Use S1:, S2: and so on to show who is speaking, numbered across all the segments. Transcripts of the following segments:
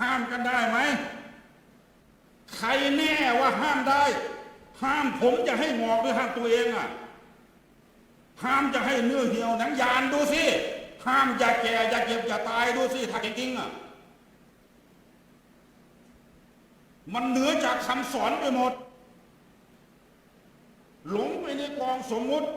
S1: ห้ามกันได้ไหม ใครแน่ว่าห้ามได้ ห้ามผมจะให้หงอกหรือห้ามตัวเองอะ ห้ามจะให้เนื้อเหี่ยวหนังยานดูสิ ห้ามอย่าแก่อย่าเจ็บอย่าตายดูสิถ้าจริงๆอะ มันเหนือจากคำสอนไปหมด หลงไปในกองสมมุติ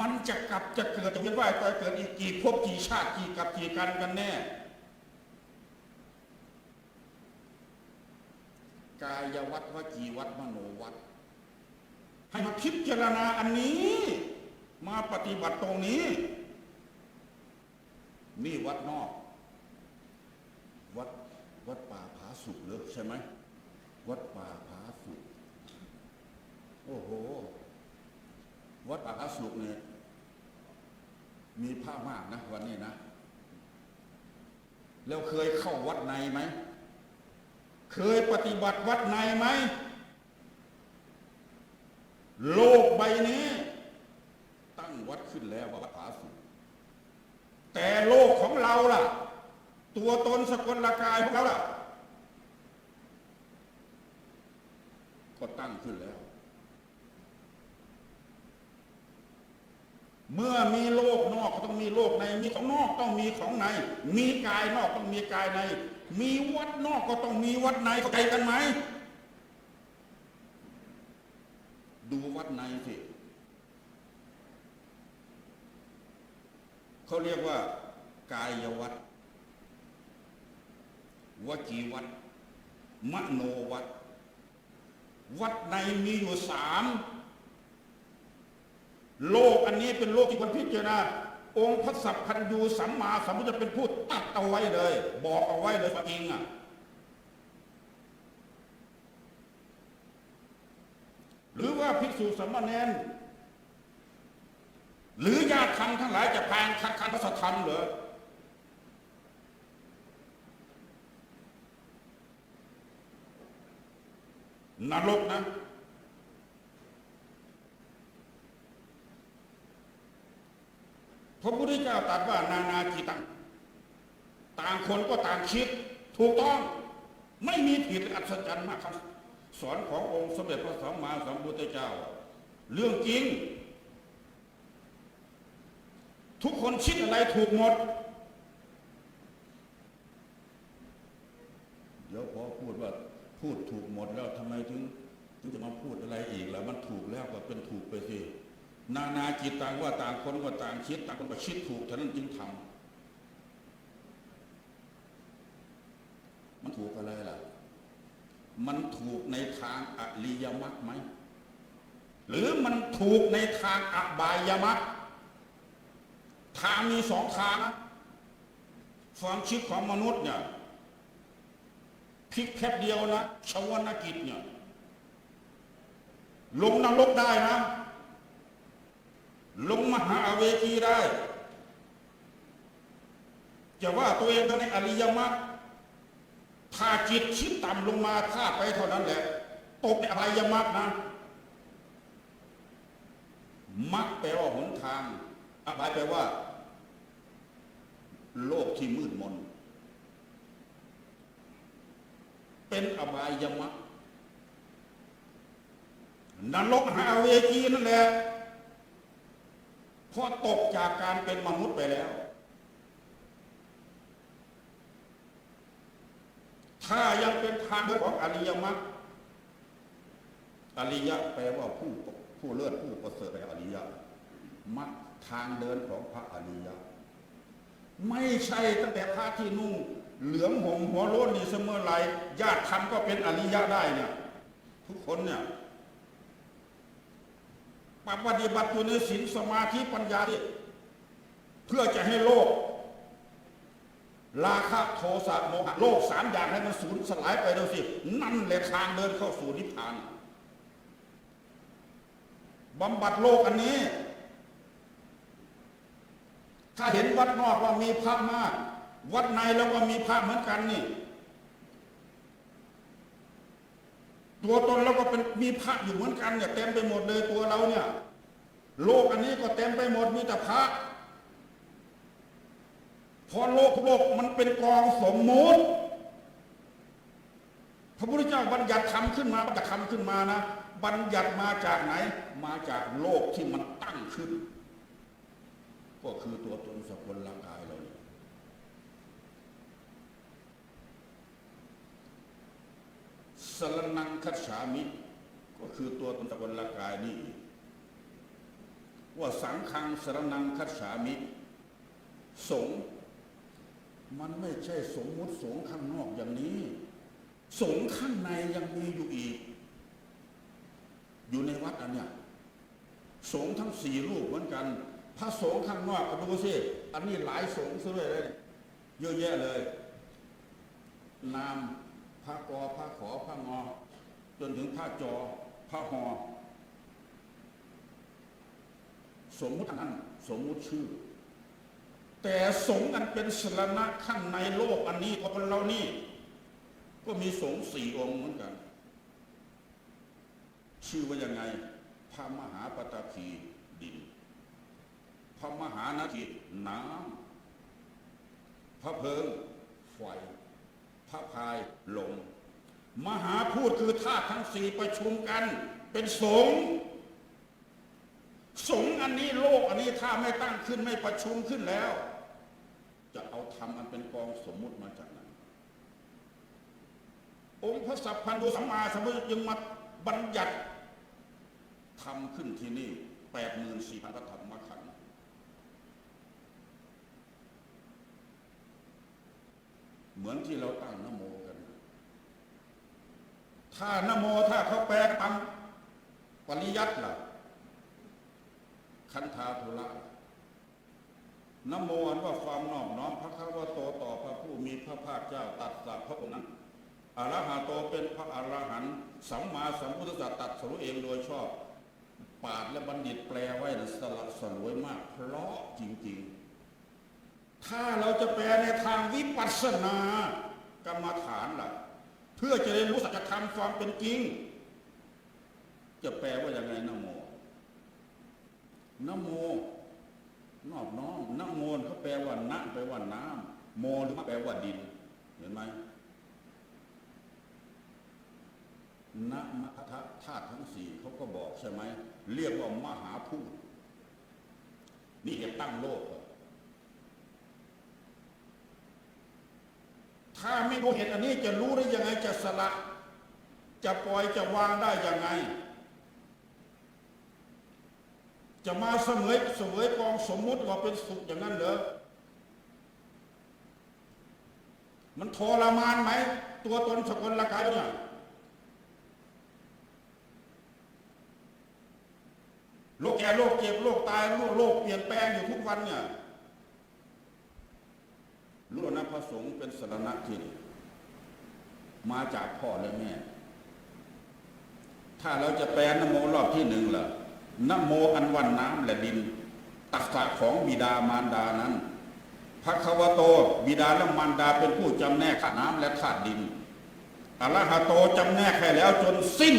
S1: มันจะกลับจะเกิดจะเวียนว่ายตายเกิดอีกกี่ภพกี่ชาติกี่กับกี่กันกันแน่ายวัดวจีวัดมโนวัดให้มาคิดเจรณาอันนี้ มาปฏิบัติตรงนี้ นี่วัดนอก วัดวัดป่าผาสุกหรือใช่ไหมวัดป่าผาสุกโอ้โห วัดป่าผาสุกเนี่ยมีผ้ามากนะวันนี้นะแล้วเคยเข้าวัดในไหม เคยปฏิบัติวัดในไหม โลกใบนี้ ตั้งวัดขึ้นแล้ววัดผาสุกแต่โลกของเราล่ะ ตัวตนสกลกายของเราล่ะ ก็ตั้งขึ้นแล้ว เมื่อมีโลกนอกก็ต้องมีโลกใน มีของนอกต้องมีของใน มีกายนอกต้องมีกายใน มีวัดนอกก็ต้องมีวัดในเข้าใจกันไหม ดูวัดในสิเขาเรียกว่า กายวัดวจีวัดมโนวัดวัดในมีอยู่สามโลกอันนี้เป็นโลกที่คนพิจารณา องค์พระสัพพันยูสัมมาสัมพุทธเป็นผู้ตัดเอาไว้เลย บอกเอาไว้เลยว่าจริงอะหรือว่าภิกษุสามเณรหรือญาติธรรมทั้งหลายจะพานคัดค้านพระสัทธรรมเหรอนรกนะ ระพุทธเจ้าตรัสว่านานาจิตังต่างคนก็ต่างคิด ถูกต้องไม่มีผิดอัศจรรย์มากครับ สอนขององค์สมเด็จพระสัมมาสัมพุทธเจ้า เรื่องจริง ทุกคนคิดอะไรถูกหมด เดี๋ยวพอพูดว่าพูดถูกหมดแล้วทำไมถึงถึงจะมาพูดอะไรอีกแล้วมันถูกแล้วก็เป็นถูกไปสิ นานาจิตต่างว่าต่างคนก็ต่างคิดต่างคนก็คิดถูกเท่านั้นจึงทำมันถูกอะไรล่ะ มันถูกในทางอริยมรรคไหม หรือมันถูกในทางอบายมรรคทางมีสองทางนะความคิดของมนุษย์เนี่ยพลิกแค่เดียวนะชวนากิจเนี่ย ลงนรกได้นะ ลงมหาเวทีได้ จะว่าตัวเองก็ในอริยมรรคถ้าจิตชิดต่ำลงมาถ้าไปเท่านั้นแหละ ตกในอบายมรรคนะมรรคแปลว่าหนทางอบายแปลว่า โลกที่มืดมน เป็นอบายมรรคนรกหาเวทีนั่นแหละ พราะตกจากการเป็นมนุษย์ไปแล้ว ถ้ายังเป็นทางเดินของอริยมรรคอริยะแปลว่าผู้ผู้เลิศผู้ประเสริฐแปอริยะมรรคทางเดินของพระอริยะ ไม่ใช่ตั้งแต่พระที่นุ่ง เหลืองหงหัวโล้นนี่เสมอไรญาติธรรมก็เป็นอริยะได้เนี่ยทุกคนเนี่ย ปฏิบัติอยู่ในศีลสมาธิปัญญาดิเพื่อจะให้โลก ราคะโทสะโมหะโลกสามอย่างให้มันสูญสลายไปเดียวสิ นั่นแหละทางเดินเข้าสู่นิพพานบำบัดโลกอันนี้ ถ้าเห็นวัดนอกว่ามีพระมาก วัดในแล้วก็มีพระเหมือนกันนี่ ตัวตนเราก็เป็นมีพระอยู่เหมือนกันเนี่ยเต็มไปหมดเลยตัวเราเนี่ย โลกอันนี้ก็เต็มไปหมดมีแต่พระพอโลกโลกมันเป็นกองสมมุติ พระพุทธเจ้าบัญญัติธรรมขึ้นมาบัญญัติธรรมขึ้นมานะ บัญญัติมาจากไหน มาจากโลกที่มันตั้งขึ้น ก็คือตัวตนสกุลร่างกายเราเนี่ย สรนังคัจฉามิ ก็คือตัวตนสกุลร่างกายนี่ว่าสังขังสรนังคัจฉามิ สงมันไม่ใช่สมมุติสงข้างนอกอย่างนี้ สงข้างในยังมีอยู่อีก อยู่ในวัดอันเนี้ยสงทั้งสี่รูปเหมือนกันพระสงฆ์ข้างนอกก็ดูสิอันนี้หลายสงซะด้วยเลยเยอะแยะเลย นาม พระกอพระขอพระงอ จนถึงพระจอพระหอ สมมุติอันนั้นสมมุติชื่อ แต่สงอันเป็นสรณะข้างในโลกอันนี้ของเรานี่ ก็มีสงสี่องค์เหมือนกัน ชื่อว่ายังไง พระมหาปตพีดิน พระมหานาทีน้ำพระเพิงไฟ พระพายลมมหาพูดคือธาตุทั้งสี่ประชุมกัน เป็นสงฆ์สงฆ์อันนี้โลกอันนี้ถ้าไม่ตั้งขึ้นไม่ประชุมขึ้นแล้ว จะเอาธรรมอันเป็นกองสมมุติมาจากไหนองค์พระสัพพันธุสัมมาสัมพุทธยังมาบัญญัติทำขึ้นที่นี่แปดหมื่นสี่พันพระธรรมขันธ์ เหมือนที่เราตั้งนโมกัน ถ้านโมถ้าเขาแปลตามปริยัติล่ะ คันธาธุระนโมอันว่าความนอบน้อมพระคาวะโตต่อพระผู้มีพระภาคเจ้าตัดสัพพระองค์นั้นอรหะโตเป็นพระอรหันต์สัมมาสัมพุทธเจ้าตรัดสรู้เองโดยชอบ ปาดและบัณฑิตแปลไว้สละสลวยมาก เพราะจริง ๆ ถ้าเราจะแปลในทางวิปัสสนากรรมฐานล่ะ เพื่อจะได้รู้สัจธรรมความเป็นจริง จะแปลว่าอย่างไงนะโมนโม นอบน้อมนโมนเขาแปลว่านะแปลว่าน้ำโมหรือแปลว่าดิน เห็นไหมนะมะทะธาตุทั้งสี่เขาก็บอกใช่ไหม เรียกว่ามหาพูดนี่เหตุตั้งโลกเหรอ ถ้าไม่รู้เหตุอันนี้จะรู้ได้ยังไงจะสละ จะปล่อยจะวางได้ยังไง จะมาเสมยเสวยกองสมมุติว่าเป็นสุขอย่างนั้นเหรอมันทรมานไหม ตัวตนสกลละกายเนี่ยโรคแก่โรคเจ็บโรคตายโรคโรคเปลี่ยนแปลงอยู่ทุกวันเนี่ย รู้นะพระสงฆ์เป็นสรณะที่ดีมาจากพ่อและแม่ ถ้าเราจะแปลนโมรอบที่หนึ่งล่ะนโมอันวันน้ำและดิน ตักษะของบิดามารดานั้นพระควโต บิดาและมารดาเป็นผู้จำแนกธาตุน้ำและธาตุดินอรหะโตจำแนกให้แล้วจนสิ้น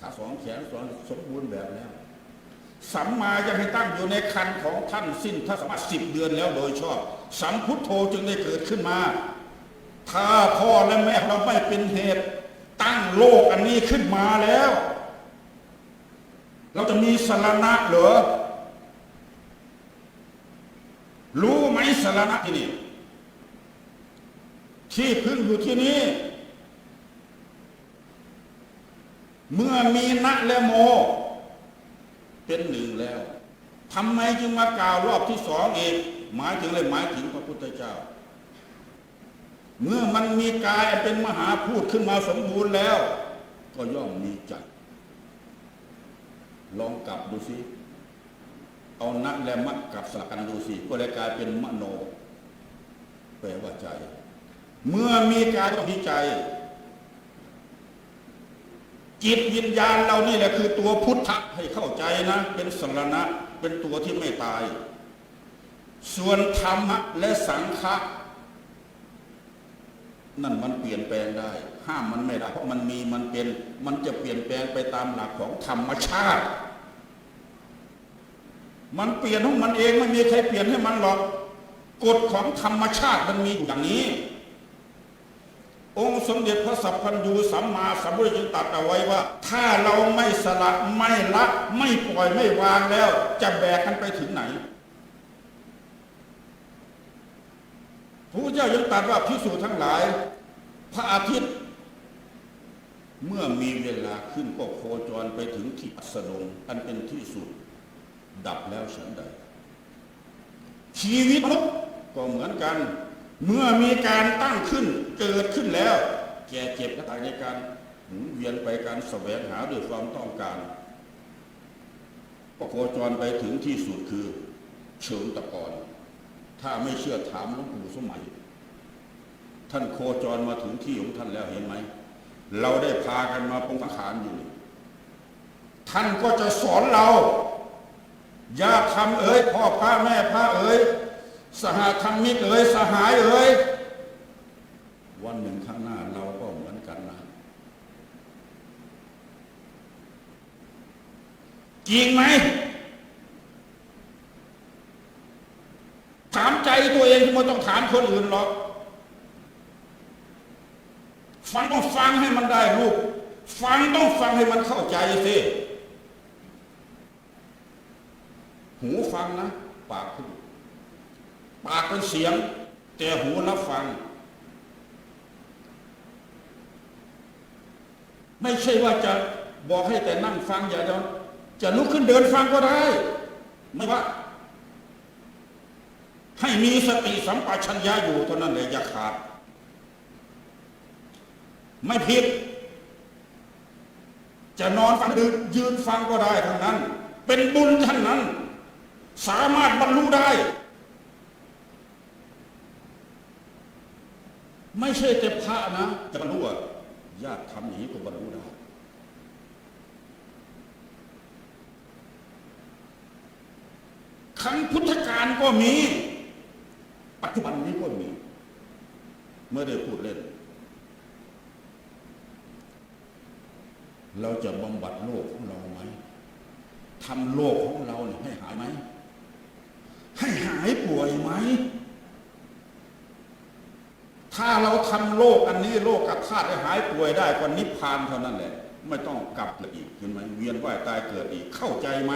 S1: ขาสองแขนสองสมบูรณ์แบบแล้ว สัมมายังให้ตั้งอยู่ในคันของท่านสิ้นทัศมสิบเดือนแล้วโดยชอบ สัมพุทโธจึงได้เกิดขึ้นมา ถ้าพ่อและแม่เราไม่เป็นเหตุ ตั้งโลกอันนี้ขึ้นมาแล้ว เราจะมีสารณะเหรอรู้ไหมสารณะที่นี่ที่พึ่งอยู่ที่นี่เมื่อมีนะและโม เป็นหนึ่งแล้วทำไมจึงมากล่าวรอบที่สองอีกหมายถึงอะไรหมายถึงพระพุทธเจ้า เมื่อมันมีกายเป็นมหาพูดขึ้นมาสมบูรณ์แล้ว ก็ย่อมมีใจลองกลับดูสิเอานักและมักกลับสลับกันดูสิก็เลยกลายเป็นมโน แปลว่าใจ เมื่อมีกายก็มีใจ จิตวิญญาณเรานี่แหละคือตัวพุทธะให้เข้าใจนะ เป็นสรณะเป็นตัวที่ไม่ตาย ส่วนธรรมะและสังฆะนั่นมันเปลี่ยนแปลงได้ ห้ามมันไม่ได้เพราะมันมีมันเป็น มันจะเปลี่ยนแปลงไปตามหลักของธรรมชาติ มันเปลี่ยนของมันเองไม่มีใครเปลี่ยนให้มันหรอกกฎของธรรมชาติมันมีอยู่อย่างนี้ องค์สมเด็จพระสัพพัญญูสัมมาสัมพุทธเจ้าตรัสเอาไว้ว่า ถ้าเราไม่สละไม่ละไม่ปล่อยไม่วางแล้ว จะแบกกันไปถึงไหนพระเจ้ายังตรัสว่าพิสูจน์ทั้งหลาย พระอาทิตย์ เมื่อมีเวลาขึ้นก็โคจรไปถึงที่อัสดงอันเป็นที่สุด ดับแล้วฉันใดชีวิตมนุษย์ก็เหมือนกัน เมื่อมีการตั้งขึ้นเกิดขึ้นแล้ว แก่เจ็บและตายในการหมุนเวียนไปการแสวงหาด้วยความต้องการก็โคจรไปถึงที่สุดคือเชิงตะกอน ถ้าไม่เชื่อถามหลวงปู่สมัย ท่านโคจรมาถึงที่ของท่านแล้วเห็นไหม เราได้พากันมาปงสังขารอยู่นี่ท่านก็จะสอนเราญาติธรรมเอ๋ยพ่อพระแม่พระเอ๋ย สหธรรมิกเอ๋ยสหายเอ๋ยวันหนึ่งข้างหน้าเราก็เหมือนกันนะจริงไหมถามใจตัวเองไม่ต้องถามคนอื่นหรอกฟังต้องฟังให้มันได้ลูก ฟังต้องฟังให้มันเข้าใจสิหูฟังนะ ปากพูด ปากเป็นเสียง แต่หูรับฟัง ไม่ใช่ว่าจะบอกให้แต่นั่งฟังอย่าจะจะลุกขึ้นเดินฟังก็ได้ ไม่ว่า ให้มีสติสัมปชัญญะอยู่เท่านั้นเลยอย่าขาด ไม่ผิด จะนอนฟังยืนยืนฟังก็ได้ทั้งนั้น เป็นบุญทั้งนั้น สามารถบรรลุได้ ไม่ใช่แต่พระนะจะบรรลุอะญาติทำอย่างนี้ก็บรรลุได้ครั้งพุทธกาลก็มี ปัจจุบันนี้ก็มี เมื่อได้พูดเล่น เราจะบำบัดโลกของเราไหมทำโลกของเราเนี่ยให้หายไหม ให้หายป่วยไหม ถ้าเราทำโลกอันนี้โลกกับธาตุให้หายป่วยได้ก็นิพพานเท่านั้นแหละ ไม่ต้องกลับเลยอีกเห็นไหมเวียนว่ายตายเกิดอีกเข้าใจไหม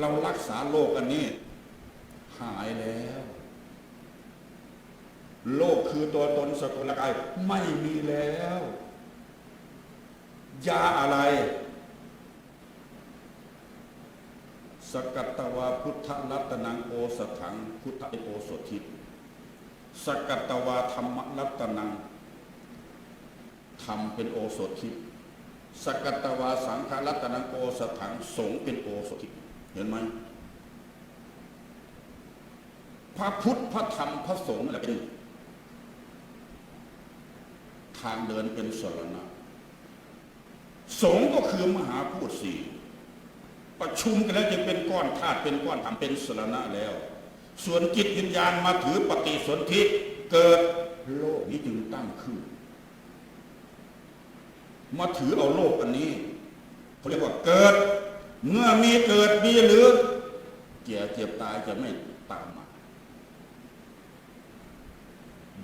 S1: เรารักษาโลกอันนี้ หายแล้ว โลกคือตัวตนสกุลกายไม่มีแล้วยาอะไร สกัตตวาพุทธรัตนังโอสถัง พุทธโอสถิต สกัตตวาธรรมรัตนังธรรมเป็นโอสถทิสกัตตวาสังฆรัตนังโอสถังสงเป็นโอสถทิเห็นไหมพระพุทธพระธรรมพระสงฆ์อะไรเป็นทางเดินเป็นสรณะสงฆ์ก็คือมหาพูดสี่ประชุมกันแล้วจึงเป็นก้อนธาตุเป็นก้อนธรรมเป็นสรณะแล้ว ส่วนจิตวิญญาณมาถือปฏิสนธิเกิดโลกนี้จึงตั้งขึ้น มาถือเอาโลกอันนี้เขาเรียกว่าเกิด เมื่อมีเกิดมีหรือเกี่ยเจ็บตายจะไม่ตามมา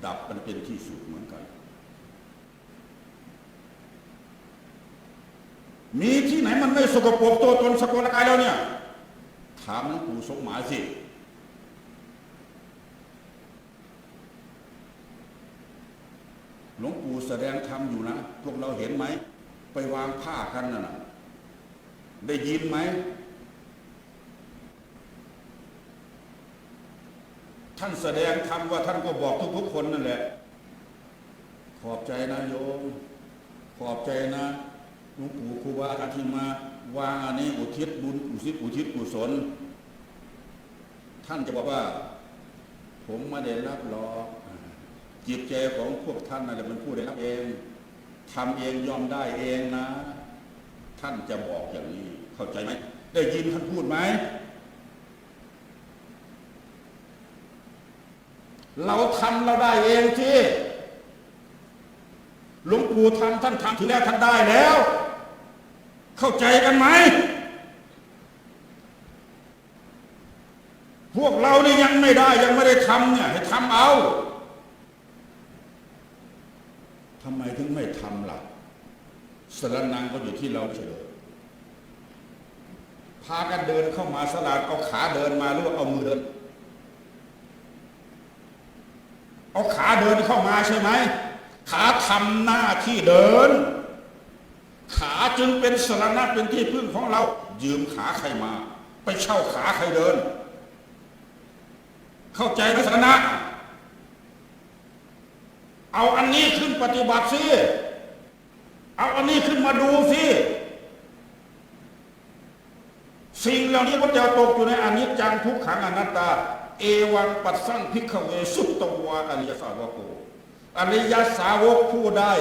S1: ดับมันเป็นที่สุดเหมือนกัน มีที่ไหนมันไม่สกปรกตัวตนสกลกายแล้วเนี่ย ถามหลวงปู่สมหมายสิ หลวง ปู่แสดงธรรมอยู่นะ พวกเราเห็นไหม ไปวางผ้ากันน่ะ ได้ยินไหม ท่านแสดงธรรมว่าท่านก็บอกทุกๆคนนั่นแหละ ขอบใจนะโยม ขอบใจนะหลวงปู่ครูบาอาจารย์ที่มาวางอันนี้อุทิศบุญอุทิศอุทิศกุศลท่านจะบอกว่า ผมไม่ได้รับหรอก จิตใจของพวกท่านนั่นแหละมันผู้ได้รับเองทำเองยอมได้เองนะ ท่านจะบอกอย่างนี้ เข้าใจไหมได้ยินท่านพูดไหมเราทำเราได้เองที่หลวงปู่ทำท่านทำถึงแล้วท่านได้แล้ว เข้าใจกันไหมพวกเรานี่ยังไม่ได้ยังไม่ได้ทำเนี่ยให้ทำเอา ทำไมถึงไม่ทำล่ะส รนังก็อยู่ที่เราเฉยพากันเดินเข้ามาสลาดเอาขาเดินมาหรือว่าเอามือเดิน เอาขาเดินเข้ามาใช่ไหม ขาทำหน้าที่เดิน ขาจึงเป็นสรณะเป็นที่พึ่งของเรา ยืมขาใครมา ไปเช่าขาใครเดิน เข้าใจไหมสรณะ เอาอันนี้ขึ้นปฏิบัติสิ เอาอันนี้ขึ้นมาดูสิ สิ่งเหล่านี้พระเจ้าตกอยู่ในอนิจจังทุกขังอนัตตา เอวังปัสสังพิกขเวสุตตวาอริยสาวกอริยสาวกผู้ได้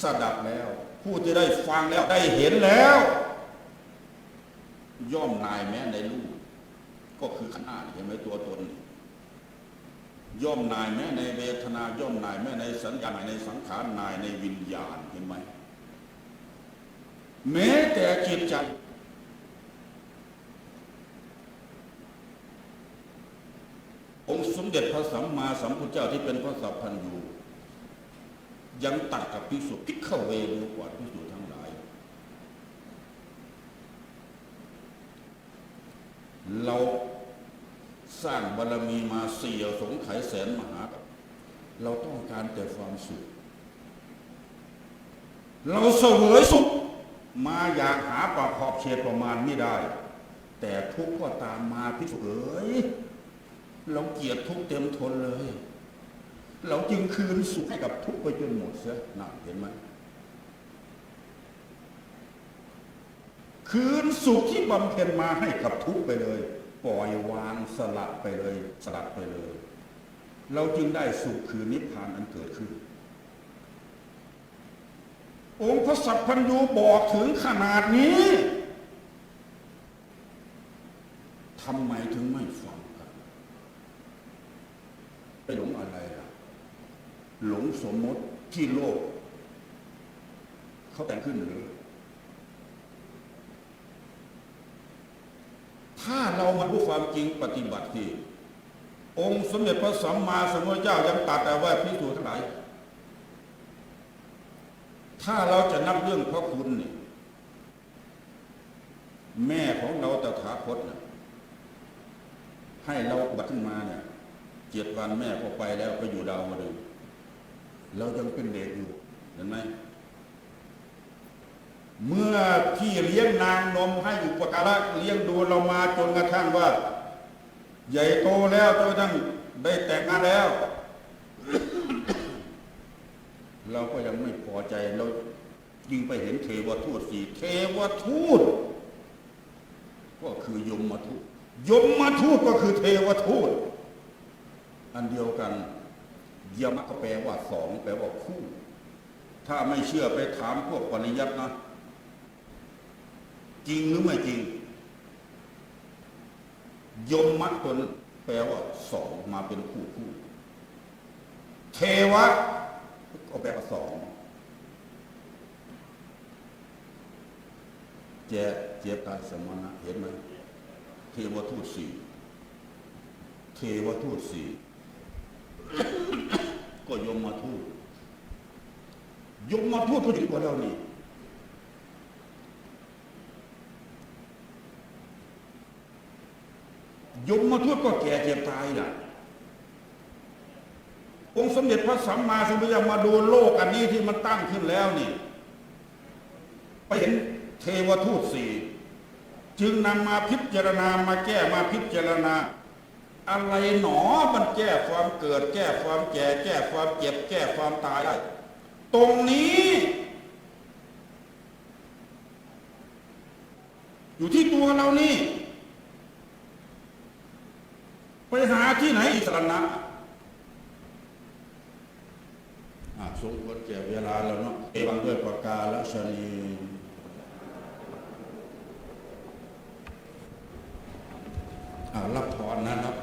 S1: สดับแล้ว ผู้ที่ได้ฟังแล้วได้เห็นแล้ว ย่อมนายแม้ในลูกก็คือขันานี่เห็นไหมตัวตนย่อมนายแม้ในเวทนาย่อมนายแม้ในสัญญาณายในสังขารนายในวิญญาณเห็นไหม แม้แต่จิตใจ องค์สมเด็จพระสัมมาสัมพุทธเจ้าที่เป็นพระสัพพันยูยังตัดกับพิสุพิกขเวเร็วกว่าพิสุทั้งหลาย เราสร้างบารรมีมาเสี่ยสงไขยแสนมหา เราต้องการแต่ความสุข เราเสวยสุข มาอยากหาปากขอบเขตประมาณไม่ได้ แต่ทุกข์ก็ตามมาพิสุเอ๋ยเราเกลียดทุกข์เต็มทนเลย เราจึงคืนสุขให้กับทุกข์ไปจนหมดเสียน่ะเห็นไหมคืนสุขที่บำเพ็ญมาให้กับทุกข์ไปเลย ปล่อยวางสลัดไปเลย สลัดไปเลย เราจึงได้สุขคือนิพพานอันเกิดขึ้น องค์พระสัพพัญญูบอกถึงขนาดนี้ทำไมถึงไม่ฟังกันไปหลงอะไรล่ะ หลงสมมติที่โลก เขาแต่งขึ้นหรือ ถ้าเรามารู้ความจริงปฏิบัติที่องค์สมเด็จพระสัมมาสัมพุทธเจ้ายังตัดเอาไว้พิสูจน์ทั้งหลาย ถ้าเราจะนับเรื่องพระคุณเนี่ยแม่ของเราตถาคตเนี่ยให้เราบัตรขึ้นมาเนี่ยเจ็ดวันแม่ก็ไปแล้วไปอยู่ดาวมาดึงเรายังเป็นเด็กอยู่เห็นไหมเมื่อพี่เลี้ยงนางนมให้อุปการะเลี้ยงดูเรามาจนกระทั่งว่า ใหญ่โตแล้วจนกระทั่งได้แต่งงานแล้ว เราก็ยังไม่พอใจเรายิ่งไปเห็นเทวทูตสี่เทวทูต ก็คือยมมาทูตยมมาทูตก็คือเทวทูต อันเดียวกันยมก็แปลว่าสองแปลว่าคู่ ถ้าไม่เชื่อไปถามพวกปริยัตินะ จริงหรือไม่จริง ยมมัดตนแปลว่าสองมาเป็นคู่คู่ เทวะ ก็แปลว่าสองเจเจตาสมณะเห็นไหมเทวทูตสี่เทวทูตสี่ก็ยมมาทูตยมมาทูตก็ถึงกว่าเรานี่ยมมาทูตก็แก่เจ็บตายน่ะ องค์สมเด็จพระสัมมาสัมพุทธเจ้ามาดูโลกอันนี้ที่มันตั้งขึ้นแล้วนี่ ไปเห็นเทวทูตสี่จึงนำมาพิจารณามาแก้มาพิจารณา อะไรหนอมันแก้ความเกิด แก้ความแก่ แก้ความเจ็บ แก้ความตายได้ตรงนี้ อยู่ที่ตัวเรานี่ ไปหาที่ไหนอิสรณะอะ สมควรแก่เวลาแล้วเนาะเอวังด้วยประกาศชนีอ่ารับ